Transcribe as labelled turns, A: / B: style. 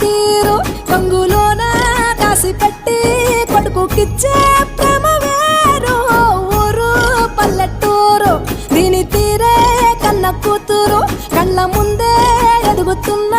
A: తీరు. కంగులోన కాసి పెట్టి కొడుకుకిచ్చే ప్రేమ వేరు.
B: ఊరు పల్లెటూరు. దీని తీరే కన్న కూతురు. కళ్ళ ముందే ఎదుగుతుంది.